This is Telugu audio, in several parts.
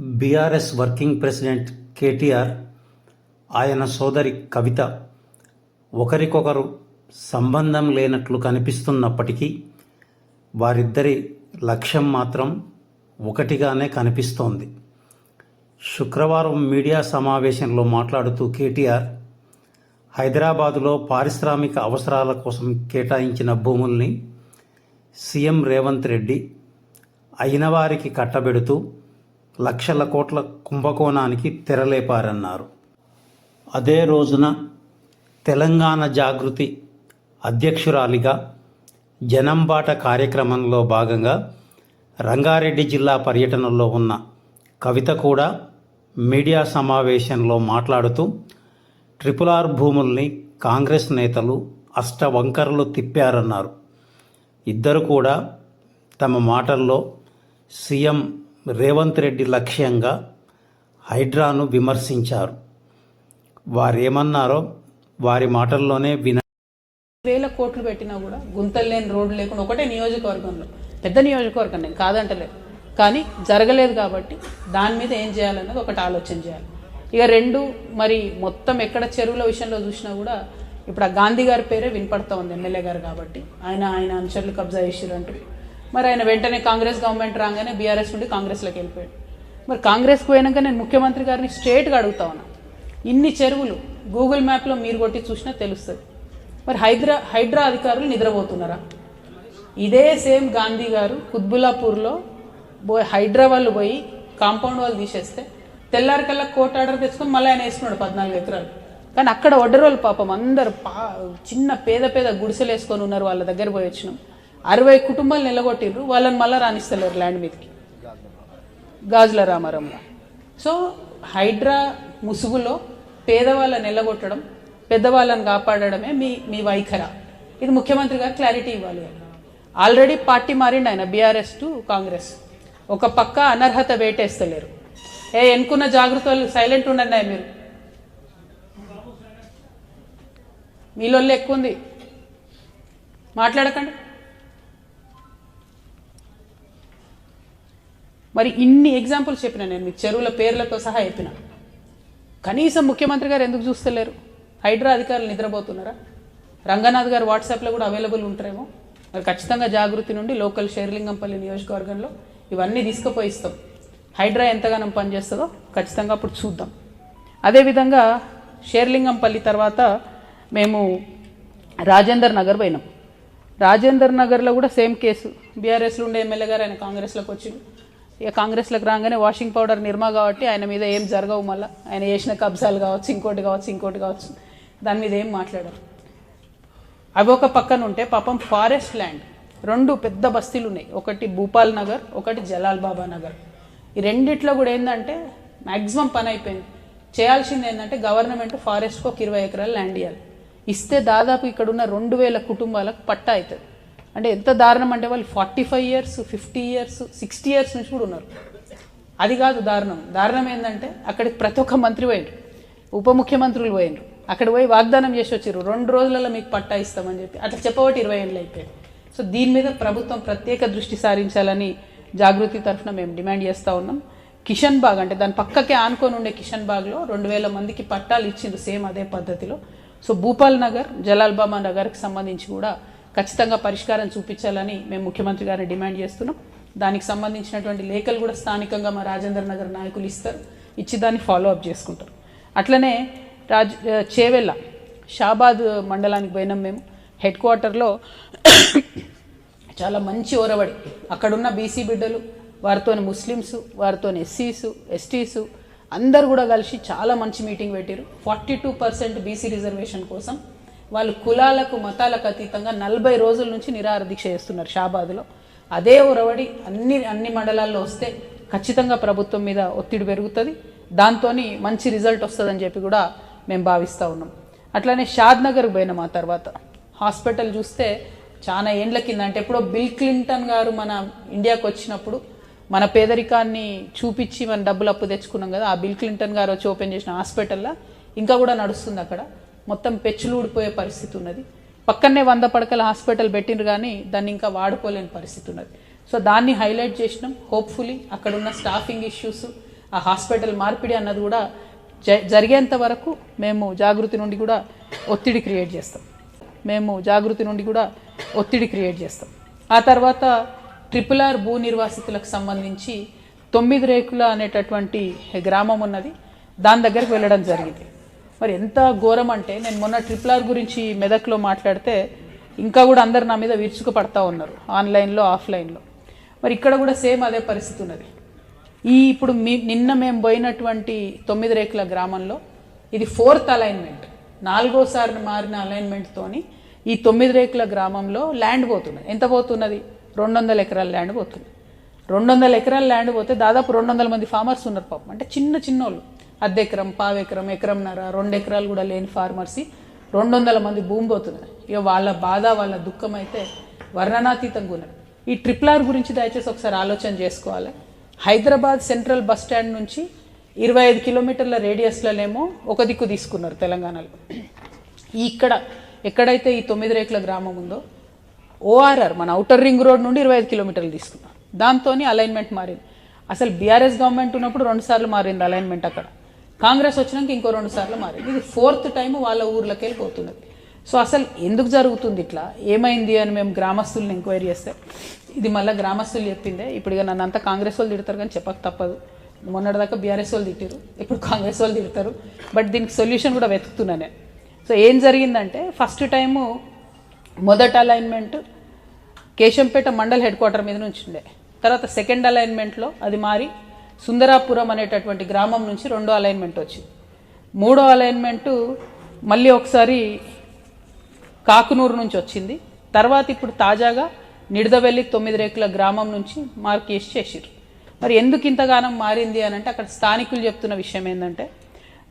బీఆర్ఎస్ వర్కింగ్ ప్రెసిడెంట్ కేటీఆర్ ఆయన సోదరి కవిత ఒకరికొకరు సంబంధం లేనట్లు కనిపిస్తున్నప్పటికీ వారిద్దరి లక్ష్యం మాత్రం ఒకటిగానే కనిపిస్తోంది. శుక్రవారం మీడియా సమావేశంలో మాట్లాడుతూ కేటీఆర్ హైదరాబాదులో పారిశ్రామిక అవసరాల కోసం కేటాయించిన భూముల్ని సీఎం రేవంత్ రెడ్డి అయిన వారికి కట్టబెడుతూ లక్షల కోట్ల కుంభకోణానికి తెరలేపారన్నారు. అదే రోజున తెలంగాణ జాగృతి అధ్యక్షురాలిగా జనంబాట కార్యక్రమంలో భాగంగా రంగారెడ్డి జిల్లా పర్యటనలో ఉన్న కవిత కూడా మీడియా సమావేశంలో మాట్లాడుతూ ట్రిపుల్ ఆర్ భూముల్ని కాంగ్రెస్ నేతలు అష్టవంకరలు తిప్పారన్నారు. ఇద్దరు కూడా తమ మాటల్లో సీఎం రేవంత్ రెడ్డి లక్ష్యంగా హైడ్రాను విమర్శించారు. వారేమన్నారో వారి మాటల్లోనే విన వేల కోట్లు పెట్టినా కూడా గుంతలు లేని రోడ్లు లేకుండా ఒకటే నియోజకవర్గంలో పెద్ద నియోజకవర్గం నేను కాదంటలేదు. కానీ జరగలేదు కాబట్టి దాని మీద ఏం చేయాలన్నది ఒకటి ఆలోచన చేయాలి. ఇక రెండు మరి మొత్తం ఎక్కడ చెరువుల విషయంలో చూసినా కూడా ఇప్పుడు ఆ గాంధీ గారి పేరే వినపడతా ఉంది ఎమ్మెల్యే గారు కాబట్టి. ఆయన ఆయన అనుచరులు కబ్జా చేసిరు అంటూ. మరి ఆయన వెంటనే కాంగ్రెస్ గవర్నమెంట్ రాగానే బీఆర్ఎస్ నుండి కాంగ్రెస్లోకి వెళ్ళిపోయాడు. మరి కాంగ్రెస్కి పోయాక నేను ముఖ్యమంత్రి గారిని స్ట్రేట్గా అడుగుతా ఉన్నా. ఇన్ని చెరువులు గూగుల్ మ్యాప్లో మీరు కొట్టి చూసినా తెలుస్తుంది. మరి హైదరా హైడ్రా అధికారులు నిద్రపోతున్నారా? ఇదే సేమ్ గాంధీ గారు కుత్బుల్లాపూర్లో పోయి హైడ్రా వాళ్ళు పోయి కాంపౌండ్ వాళ్ళు తీసేస్తే తెల్లారికల్లా కోర్టు ఆర్డర్ తెచ్చుకొని మళ్ళీ ఆయన వేసుకున్నాడు పద్నాలుగు ఎకరాలు. కానీ అక్కడ ఒడ్డరోళ్ళు పాపం అందరు పా చిన్న పేద పేద గుడిసెలు వేసుకొని ఉన్నారు వాళ్ళ దగ్గర పోయి వచ్చినాం. అరవై కుటుంబాలు నిలగొట్టిర్రు వాళ్ళని మళ్ళీ రాణిస్తలేరు ల్యాండ్ మీదకి. గాజుల రామారంలో సో హైడ్రా ముసుగులో పేదవాళ్ళని నిలగొట్టడం పెద్దవాళ్ళని కాపాడడమే మీ మీ వైఖర. ఇది ముఖ్యమంత్రి గారు క్లారిటీ ఇవ్వాలి. ఆల్రెడీ పార్టీ మారిండు ఆయన బీఆర్ఎస్ టు కాంగ్రెస్. ఒక పక్క అనర్హత వేటేస్తలేరు. ఏ ఎన్నుకున్న జాగ్రత్తలు సైలెంట్ ఉండండి మీరు. మీలో ఎక్కువ ఉంది మాట్లాడకండి. మరి ఇన్ని ఎగ్జాంపుల్స్ చెప్పిన నేను మీకు చెరువుల పేర్లతో సహా చెప్పిన. కనీసం ముఖ్యమంత్రి గారు ఎందుకు చూస్తలేరు? హైడ్రా అధికారులు నిద్రపోతున్నారా? రంగనాథ్ గారు వాట్సాప్లో కూడా అవైలబుల్ ఉంటారేమో? మరి ఖచ్చితంగా జాగృతి నుండి లోకల్ షేర్లింగంపల్లి నియోజకవర్గంలో ఇవన్నీ తీసుకుపోయిస్తాం హైడ్రా ఎంతగానో పనిచేస్తుందో ఖచ్చితంగా అప్పుడు చూద్దాం. అదేవిధంగా షేర్లింగంపల్లి తర్వాత మేము రాజేందర్ నగర్ పోయినాం. రాజేందర్ నగర్లో కూడా సేమ్ కేసు. బీఆర్ఎస్లో ఉండే ఎమ్మెల్యే గారు ఆయన కాంగ్రెస్లోకి వచ్చింది ఇక కాంగ్రెస్లోకి రాగానే వాషింగ్ పౌడర్ నిర్మా కాబట్టి ఆయన మీద ఏం జరగవు మళ్ళీ. ఆయన చేసిన కబ్జాలు కావచ్చు ఇంకోటి కావచ్చు ఇంకోటి కావచ్చు. దాని మీద ఏం మాట్లాడరు. అవి ఒక పక్కన ఉంటే పాపం ఫారెస్ట్ ల్యాండ్. రెండు పెద్ద బస్తీలు ఉన్నాయి. ఒకటి భూపాల్ నగర్ ఒకటి జలాల్ బాబా నగర్. ఈ రెండిట్లో కూడా ఏంటంటే మ్యాక్సిమం పని అయిపోయింది. చేయాల్సింది ఏంటంటే గవర్నమెంట్ ఫారెస్ట్కి ఒక ఇరవై ఎకరాలు ల్యాండ్ ఇవ్వాలి ఇస్తే దాదాపు ఇక్కడ ఉన్న రెండు వేల కుటుంబాలకు పట్టా అవుతుంది. అంటే ఎంత దారుణం అంటే వాళ్ళు forty five years fifty years sixty years నుంచి కూడా ఉన్నారు. అది కాదు దారుణం. దారుణం ఏంటంటే అక్కడికి ప్రతి ఒక్క మంత్రి పోయిండ్రు. ఉప ముఖ్యమంత్రులు పోయిండ్రు. అక్కడ పోయి వాగ్దానం చేసి వచ్చారు రెండు రోజులలో మీకు పట్టా ఇస్తామని చెప్పి. అట్లా చెప్పబట్టి ఇరవై ఏళ్ళు అయిపోయాయి సో దీని మీద ప్రభుత్వం ప్రత్యేక దృష్టి సారించాలని జాగృతి తరఫున మేము డిమాండ్ చేస్తూ ఉన్నాం. కిషన్ బాగ్ అంటే దాని పక్కకే ఆనుకొని ఉండే కిషన్ బాగ్లో రెండు వేల మందికి పట్టాలు ఇచ్చిండ్రు సేమ్ అదే పద్ధతిలో. సో భూపాల్ నగర్ జలాల్బామా నగర్కి సంబంధించి కూడా ఖచ్చితంగా పరిష్కారం చూపించాలని మేము ముఖ్యమంత్రి గారిని డిమాండ్ చేస్తున్నాం. దానికి సంబంధించినటువంటి లేఖలు కూడా స్థానికంగా మా రాజేంద్ర నగర్ నాయకులు ఇస్తారు. ఇచ్చి దాన్ని ఫాలో అప్ చేసుకుంటారు అట్లనే రాజ్ చేవెళ్ళ షాబాద్ మండలానికి పోయినాం మేము. హెడ్ క్వార్టర్లో చాలా మంచి ఓరవడి. అక్కడున్న బీసీ బిడ్డలు వారితోని ముస్లిమ్స్ వారితోని ఎస్సీస్ ఎస్టీస్ అందరు కూడా కలిసి చాలా మంచి మీటింగ్ పెట్టారు. Forty two percent BC reservation కోసం వాళ్ళు కులాలకు మతాలకు అతీతంగా నలభై రోజుల నుంచి నిరాహార దీక్ష చేస్తున్నారు షాబాద్లో. అదే ఉరవడి అన్ని అన్ని మండలాల్లో వస్తే ఖచ్చితంగా ప్రభుత్వం మీద ఒత్తిడి పెరుగుతుంది. దాంతో మంచి రిజల్ట్ వస్తుందని చెప్పి కూడా మేము భావిస్తూ ఉన్నాం. అట్లానే షాద్ నగర్కి పోయినాం ఆ తర్వాత. హాస్పిటల్ చూస్తే చాలా ఏండ్ల కింద అంటే ఎప్పుడో బిల్ క్లింటన్ గారు మన ఇండియాకి వచ్చినప్పుడు మన పేదరికాన్ని చూపించి మన డబ్బులు అప్పు తెచ్చుకున్నాం కదా ఆ బిల్ క్లింటన్ గారు వచ్చి ఓపెన్ చేసిన హాస్పిటల్లో ఇంకా కూడా నడుస్తుంది అక్కడ. మొత్తం పెచ్చులు ఊడిపోయే పరిస్థితి ఉన్నది. పక్కనే వంద పడకల హాస్పిటల్ పెట్టిండ్రు కానీ దాన్ని ఇంకా వాడుకోలేని పరిస్థితి ఉన్నది. సో దాన్ని హైలైట్ చేసినాం. హోప్ఫుల్లీ అక్కడ ఉన్న స్టాఫింగ్ ఇష్యూస్ ఆ హాస్పిటల్ మార్పిడి అన్నది కూడా జ- జరిగేంత వరకు మేము జాగృతి నుండి కూడా ఒత్తిడి క్రియేట్ చేస్తాం. మేము జాగృతి నుండి కూడా ఒత్తిడి క్రియేట్ చేస్తాం. ఆ తర్వాత ట్రిపుల్ ఆర్ భూ నిర్వాసితులకు సంబంధించి తొమ్మిది రేకుల అనేటటువంటి గ్రామం ఉన్నది. దాని దగ్గరికి వెళ్ళడం జరిగింది. మరి ఎంత ఘోరం అంటే నేను మొన్న ట్రిప్లార్ గురించి మెదక్లో మాట్లాడితే ఇంకా కూడా అందరు నా మీద విరుచుకు పడతా ఉన్నారు ఆన్లైన్లో ఆఫ్లైన్లో. మరి ఇక్కడ కూడా సేమ్ అదే పరిస్థితి ఉన్నది. ఈ ఇప్పుడు మీ నిన్న మేము పోయినటువంటి తొమ్మిది రేకుల గ్రామంలో ఇది ఫోర్త్ అలైన్మెంట్. నాలుగోసారి మారిన అలైన్మెంట్తోని ఈ తొమ్మిది రేకుల గ్రామంలో ల్యాండ్ పోతున్నది. ఎంత పోతున్నది? రెండు వందల ఎకరాల ల్యాండ్ పోతుంది. రెండు వందల ఎకరాల ల్యాండ్ పోతే దాదాపు రెండు వందల మంది ఫార్మర్స్ ఉన్నారు పాపం. అంటే చిన్న చిన్నోళ్ళు. అర్ధెకరం పావెకరం ఎకరంన్నర రెండు ఎకరాలు కూడా లేని ఫార్మర్స్ రెండు వందల మంది భూమి పోతున్నారు ఇక వాళ్ళ బాధ వాళ్ళ దుఃఖం అయితే వర్ణనాతీతంగా ఉన్నది. ఈ ట్రిపుల్ ఆర్ గురించి దయచేసి ఒకసారి ఆలోచన చేసుకోవాలి. హైదరాబాద్ సెంట్రల్ బస్ స్టాండ్ నుంచి ఇరవై ఐదు కిలోమీటర్ల రేడియస్లనేమో ఒక దిక్కు తీసుకున్నారు తెలంగాణలో. ఈ ఇక్కడ ఎక్కడైతే ఈ తొమ్మిది రేకుల గ్రామం ఉందో ఓఆర్ఆర్ మన అవుటర్ రింగ్ రోడ్ నుండి ఇరవై ఐదు కిలోమీటర్లు తీసుకున్నారు. దాంతో అలైన్మెంట్ మారింది. అసలు బీఆర్ఎస్ గవర్నమెంట్ ఉన్నప్పుడు రెండుసార్లు మారింది అలైన్మెంట్ అక్కడ. కాంగ్రెస్ వచ్చినాక ఇంకో రెండు సార్లు మారింది. ఇది ఫోర్త్ టైం వాళ్ళ ఊర్లోకి వెళ్ళిపోతున్నది. సో అసలు ఎందుకు జరుగుతుంది ఇట్లా? ఏమైంది అని మేము గ్రామస్తుల్ని ఎంక్వైరీ చేస్తే ఇది మళ్ళీ గ్రామస్తులు చెప్పిందే ఇప్పుడు నన్ను అంతా కాంగ్రెస్ వాళ్ళు తిడతారు కానీ చెప్పక తప్పదు. మొన్నటిదాకా బీఆర్ఎస్ వాళ్ళు తిట్టారు ఇప్పుడు కాంగ్రెస్ వాళ్ళు తిడతారు. బట్ దీనికి సొల్యూషన్ కూడా వెతుకుతున్నా నేను. సో ఏం జరిగిందంటే ఫస్ట్ టైము మొదటి alignment Keshampet mandal head quarter మీద నుంచి ఉండే. తర్వాత సెకండ్ అలైన్మెంట్లో అది మారి సుందరాపురం అనేటటువంటి గ్రామం నుంచి రెండో అలైన్మెంట్ వచ్చింది. మూడో అలైన్మెంటు మళ్ళీ ఒకసారి కాకునూరు నుంచి వచ్చింది. తర్వాత ఇప్పుడు తాజాగా నిడదవెల్లి తొమ్మిది రేకుల గ్రామం నుంచి మార్కేస్ చేసిరు మరి ఎందుకు ఇంతగానం మారింది అని అంటే అక్కడ స్థానికులు చెప్తున్న విషయం ఏంటంటే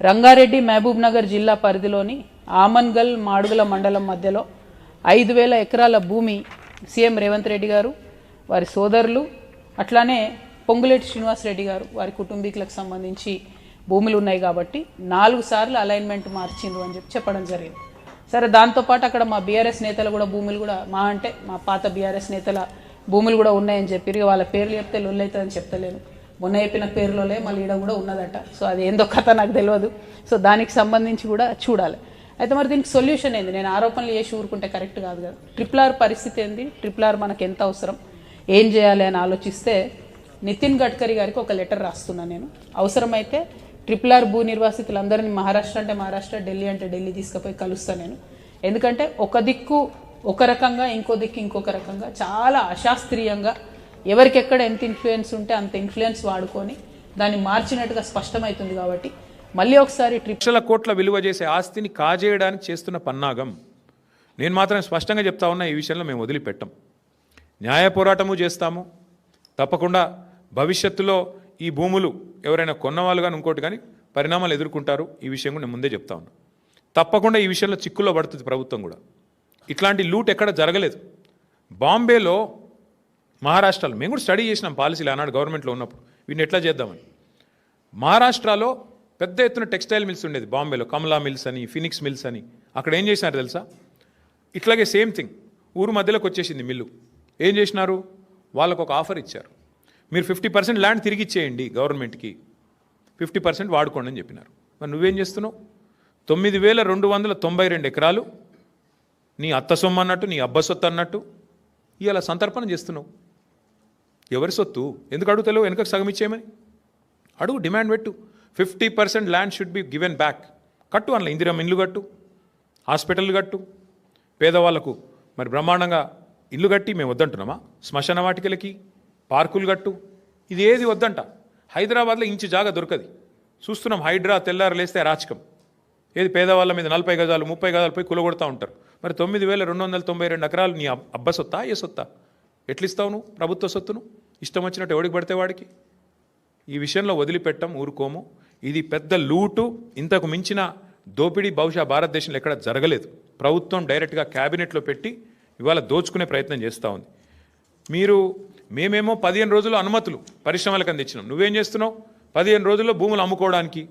రంగారెడ్డి మహబూబ్ నగర్ జిల్లా పరిధిలోని ఆమన్గల్ మాడుగుల మండలం మధ్యలో ఐదు వేల ఎకరాల భూమి సీఎం రేవంత్ రెడ్డి గారు వారి సోదరులు అట్లానే పొంగులేటి శ్రీనివాస్ రెడ్డి గారు వారి కుటుంబీకులకు సంబంధించి భూములు ఉన్నాయి కాబట్టి నాలుగు సార్లు అలైన్మెంట్ మార్చిండ్రు అని చెప్పి చెప్పడం జరిగింది. సరే దాంతోపాటు అక్కడ మా బీఆర్ఎస్ నేతలు కూడా భూములు కూడా మా అంటే మా పాత బీఆర్ఎస్ నేతల భూములు కూడా ఉన్నాయని చెప్పి వాళ్ళ పేర్లు చెప్తే లొల్లు చెప్తలేను మొన్న చెప్పిన పేర్లోలే మళ్ళీ ఈడ కూడా ఉన్నదట. సో అది ఏందో కథ నాకు తెలియదు సో దానికి సంబంధించి కూడా చూడాలి. అయితే మరి దీనికి సొల్యూషన్ ఏంది? నేను ఆరోపణలు చేసి ఊరుకుంటే కరెక్ట్ కాదు కదా. ట్రిపుల్ ఆర్ పరిస్థితి ఏంది? ట్రిపుల్ ఆర్ మనకు ఎంత అవసరం? ఏం చేయాలి అని ఆలోచిస్తే నితిన్ గడ్కరీ గారికి ఒక లెటర్ రాస్తున్నాను నేను. అవసరమైతే ట్రిపుల్ ఆర్ భూ నిర్వాసితులందరినీ మహారాష్ట్ర అంటే మహారాష్ట్ర ఢిల్లీ అంటే ఢిల్లీ తీసుకుపోయి కలుస్తాను నేను. ఎందుకంటే ఒక దిక్కు ఒక రకంగా ఇంకో దిక్కు ఇంకొక రకంగా చాలా అశాస్త్రీయంగా ఎవరికెక్కడ ఎంత ఇన్ఫ్లుయెన్స్ ఉంటే అంత ఇన్ఫ్లుయెన్స్ వాడుకొని దాన్ని మార్చినట్టుగా స్పష్టమవుతుంది కాబట్టి మళ్ళీ ఒకసారి ట్రిప్ల కోట్ల విలువ చేసే ఆస్తిని కాజేయడానికి చేస్తున్న పన్నాగం. నేను మాత్రం స్పష్టంగా చెప్తా ఉన్నా ఈ విషయంలో మేము వదిలిపెట్టం. న్యాయ పోరాటము చేస్తాము. తప్పకుండా భవిష్యత్తులో ఈ భూములు ఎవరైనా కొన్నవాళ్ళు కానీ ఇంకోటి కానీ పరిణామాలు ఎదుర్కొంటారు. ఈ విషయం కూడా నేను ముందే చెప్తా ఉన్నా. తప్పకుండా ఈ విషయంలో చిక్కుల్లో పడుతుంది ప్రభుత్వం కూడా. ఇట్లాంటి లూట్ ఎక్కడ జరగలేదు. బాంబేలో మహారాష్ట్రలో మేము కూడా స్టడీ చేసినాం పాలసీలు ఆనాడు గవర్నమెంట్లో ఉన్నప్పుడు. వీటిని ఎట్లా చేద్దామని. మహారాష్ట్రలో పెద్ద ఎత్తున టెక్స్టైల్ మిల్స్ ఉండేది బాంబేలో. కమలా మిల్స్ అని ఫినిక్స్ మిల్స్ అని. అక్కడ ఏం చేసినారు తెలుసా? ఇట్లాగే సేమ్ థింగ్. ఊరు మధ్యలోకి వచ్చేసింది మిల్లు. ఏం చేసినారు? వాళ్ళకు ఒక ఆఫర్ ఇచ్చారు. మీరు ఫిఫ్టీ పర్సెంట్ ల్యాండ్ తిరిగి ఇచ్చేయండి గవర్నమెంట్కి. ఫిఫ్టీ పర్సెంట్ వాడుకోండి అని చెప్పినారు. మరి నువ్వేం చేస్తున్నావు? తొమ్మిది వేల రెండు వందల తొంభై రెండు ఎకరాలు నీ అత్త సొమ్ము అన్నట్టు నీ అబ్బ సొత్తు అన్నట్టు ఇలా సంతర్పణ చేస్తున్నావు. ఎవరి సొత్తు? ఎందుకు అడుగుతలేవు? వెనుకకు సగం ఇచ్చేయమని. అడుగు డిమాండ్ పెట్టు. Fifty percent land should be given back కట్టు అందులో ఇందిరా ఇల్లు కట్టు హాస్పిటల్ కట్టు. పేదవాళ్ళకు మరి బ్రహ్మాండంగా ఇల్లు కట్టి మేము వద్దంటున్నామా? శ్మశాన వాటికలకి పార్కులు కట్టు. ఇది ఏది వద్దంట. హైదరాబాద్లో ఇంచు జాగా దొరకది. చూస్తున్నాం హైడ్రా తెల్లారు లేస్తే రాచకం ఏది పేదవాళ్ళ మీద నలభై గజాలు ముప్పై గజాలు పోయి కులగొడతా ఉంటారు. మరి తొమ్మిది వేల రెండు వందల తొంభై రెండు ఎకరాలు నీ అబ్బ సొత్తా ఏ సొత్తా? ఎట్లిస్తావు నువ్వు ప్రభుత్వ సొత్తును? ఇష్టం వచ్చినట్టు ఎవడికి పడితే వాడికి? ఈ విషయంలో వదిలిపెట్టం ఊరుకోము. ఇది పెద్ద లూటు. ఇంతకు మించిన దోపిడీ బహుశా భారతదేశంలో ఎక్కడ జరగలేదు. ప్రభుత్వం డైరెక్ట్గా క్యాబినెట్లో పెట్టి ఇవాళ దోచుకునే ప్రయత్నం చేస్తూ ఉంది. మీరు మేమేమో పదిహేను రోజులు అనుమతులు పరిశ్రమలకు అందించినాం. నువ్వేం చేస్తున్నావు? పదిహేను రోజుల్లో భూములు అమ్ముకోవడానికి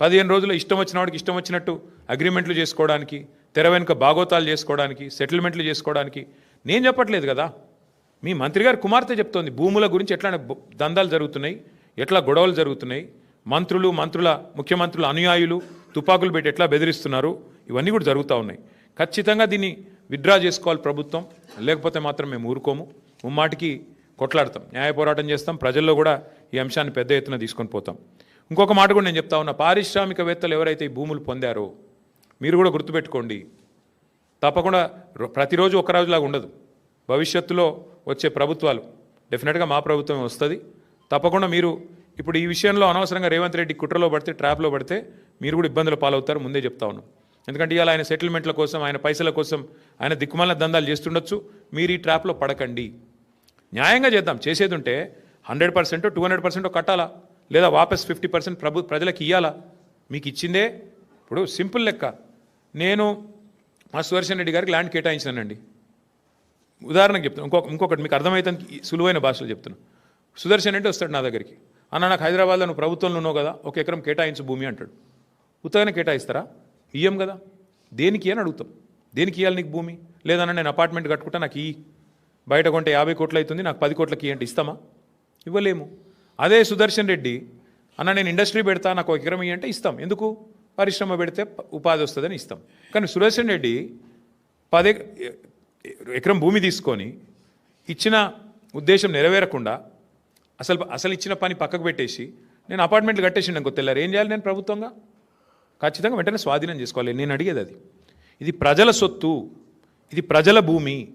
పదిహేను రోజుల్లో ఇష్టం వచ్చిన వాడికి ఇష్టం వచ్చినట్టు అగ్రిమెంట్లు చేసుకోవడానికి తెర వెనుక బాగోతాలు చేసుకోవడానికి సెటిల్మెంట్లు చేసుకోవడానికి. నేను చెప్పట్లేదు కదా. మీ మంత్రి గారు కుమార్తె చెప్తోంది భూముల గురించి ఎట్లా దందాలు జరుగుతున్నాయి ఎట్లా గొడవలు జరుగుతున్నాయి మంత్రులు మంత్రుల ముఖ్యమంత్రుల అనుయాయులు తుపాకులు పెట్టి ఎట్లా బెదిరిస్తున్నారు ఇవన్నీ కూడా జరుగుతూ ఉన్నాయి. ఖచ్చితంగా దీన్ని విత్డ్రా చేసుకోవాలి ప్రభుత్వం లేకపోతే మాత్రం మేము ఊరుకోము. ముమ్మాటికి కొట్లాడతాం న్యాయ పోరాటం చేస్తాం ప్రజల్లో కూడా ఈ అంశాన్ని పెద్ద ఎత్తున తీసుకొని పోతాం. ఇంకొక మాట కూడా నేను చెప్తా ఉన్నా పారిశ్రామికవేత్తలు ఎవరైతే ఈ భూములు పొందారో మీరు కూడా గుర్తుపెట్టుకోండి తప్పకుండా ప్రతిరోజు ఒక రోజులాగా ఉండదు. భవిష్యత్తులో వచ్చే ప్రభుత్వాలు డెఫినెట్గా మా ప్రభుత్వం వస్తుంది. తప్పకుండా మీరు ఇప్పుడు ఈ విషయంలో అనవసరంగా రేవంత్ రెడ్డి కుట్రలో పడితే ట్రాప్లో పడితే మీరు కూడా ఇబ్బందులు పాలవుతారు ముందే చెప్తా ఉన్నాం. ఎందుకంటే ఇవాళ ఆయన సెటిల్మెంట్ల కోసం ఆయన పైసల కోసం ఆయన దిక్కుమాల దందాలు చేస్తుండొచ్చు. మీరు ఈ ట్రాప్లో పడకండి. న్యాయంగా చేద్దాం. చేసేది ఉంటే hundred percent two hundred percent కట్టాలా? లేదా వాపస్ ఫిఫ్టీ పర్సెంట్ ప్రభు ప్రజలకు ఇవ్వాలా మీకు ఇచ్చిందే? ఇప్పుడు సింపుల్ లెక్క. నేను మా సుదర్శన్ రెడ్డి గారికి ల్యాండ్ కేటాయించానండి ఉదాహరణకు చెప్తాను ఇంకొక ఇంకొకటి మీకు అర్థమవుతుంది సులువైన భాషలో చెప్తున్నాను సుదర్శన్ రెడ్డి వస్తాడు నా దగ్గరికి. అన్న నాకు హైదరాబాద్లో నువ్వు ప్రభుత్వంలో ఉన్నావు కదా ఒక ఎకరం కేటాయించు భూమి అంటాడు. ఉత్తగానే కేటాయిస్తారా? ఇయ్యం కదా. దేనికి అని అడుగుతాం. దేనికి ఇవ్వాలి నీకు భూమి? లేదన్న నేను అపార్ట్మెంట్ కట్టుకుంటా నాకు ఈ బయట కొంటే యాభై కోట్లు అవుతుంది నాకు పది కోట్లకి ఇవ్వండి ఇస్తామా? ఇవ్వలేము. అదే సుదర్శన్ రెడ్డి అన్న నేను ఇండస్ట్రీ పెడతా నాకు ఒక ఎకరం ఇవ్వంటే అంటే ఇస్తాం. ఎందుకు? పరిశ్రమ పెడితే ఉపాధి వస్తుందని ఇస్తాం. కానీ సుదర్శన్ రెడ్డి పది ఎకరం భూమి తీసుకొని ఇచ్చిన ఉద్దేశం నెరవేరకుండా అసలు అసలు ఇచ్చిన పని పక్కకు పెట్టేసి నేను అపార్ట్మెంట్లు కట్టేసిండు అనుకో తెల్లారు ఏం చేయాలి నేను ప్రభుత్వంగా? ఖచ్చితంగా వెంటనే స్వాధీనం చేసుకోవాలి. నేను అడిగేది అది. ఇది ప్రజల సొత్తు. ఇది ప్రజల భూమి.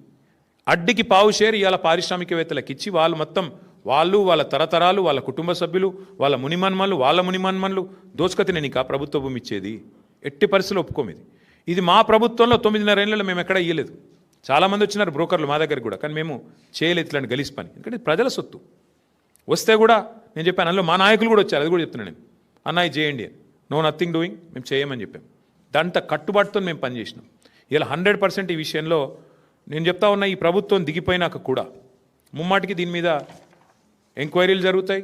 అడ్డికి పావు షేర్ ఇవాళ పారిశ్రామికవేత్తలకు ఇచ్చి వాళ్ళు మొత్తం వాళ్ళు వాళ్ళ తరతరాలు వాళ్ళ కుటుంబ సభ్యులు వాళ్ళ మునిమన్మన్లు వాళ్ళ మునిమన్మన్లు దోచుకతి నేను ఆ ప్రభుత్వ భూమి ఇచ్చేది? ఎట్టి పరిస్థితులు ఒప్పుకోమిది. ఇది మా ప్రభుత్వంలో తొమ్మిదిన్నర ఏళ్ళలో మేము ఎక్కడ ఇయ్యలేదు. చాలామంది వచ్చినారు బ్రోకర్లు మా దగ్గర కూడా కానీ మేము చేయలేదు ఇట్లాంటి గలీస్ పని. ఎందుకంటే ప్రజల సొత్తు. వస్తే కూడా నేను చెప్పాను అందులో మా నాయకులు కూడా వచ్చారు అది కూడా చెప్తున్నాను నేను. అన్నాయి చేయండి నో నథింగ్ డూయింగ్ మేము చేయమని చెప్పాం. దాంత కట్టుబాటుతో మేము పనిచేసినాం. ఇలా హండ్రెడ్ పర్సెంట్ ఈ విషయంలో నేను చెప్తా ఉన్న ఈ ప్రభుత్వం దిగిపోయినాక కూడా ముమ్మాటికి దీని మీద ఎంక్వైరీలు జరుగుతాయి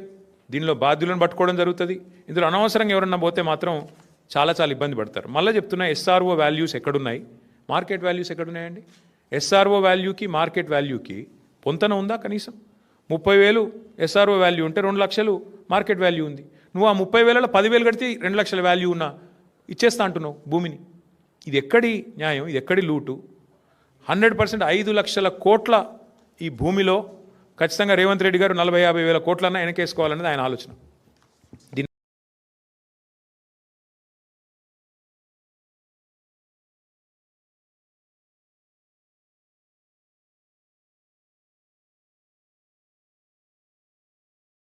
దీనిలో బాధ్యులను పట్టుకోవడం జరుగుతుంది. ఇందులో అనవసరంగా ఎవరన్నా పోతే మాత్రం చాలా చాలా ఇబ్బంది పడతారు. మళ్ళీ చెప్తున్నా ఎస్ఆర్ఓ వాల్యూస్ ఎక్కడున్నాయి? మార్కెట్ వాల్యూస్ ఎక్కడున్నాయండి? ఎస్ఆర్ఓ వాల్యూకి మార్కెట్ వాల్యూకి పొంతన ఉందా కనీసం? ముప్పై వేలు ఎస్ఆర్ఓ వాల్యూ ఉంటే రెండు లక్షలు మార్కెట్ వాల్యూ ఉంది. నువ్వు ఆ ముప్పై వేలలో పదివేలు కడితే రెండు లక్షల వాల్యూ ఉన్నా ఇచ్చేస్తా అంటున్నావు భూమిని. ఇది ఎక్కడి న్యాయం? ఇది ఎక్కడి లూటు? హండ్రెడ్ పర్సెంట్ ఐదు లక్షల కోట్ల ఈ భూమిలో ఖచ్చితంగా రేవంత్ రెడ్డి గారు నలభై యాభై వేల కోట్లన్నా వెనకేసుకోవాలనేది ఆయన ఆలోచన.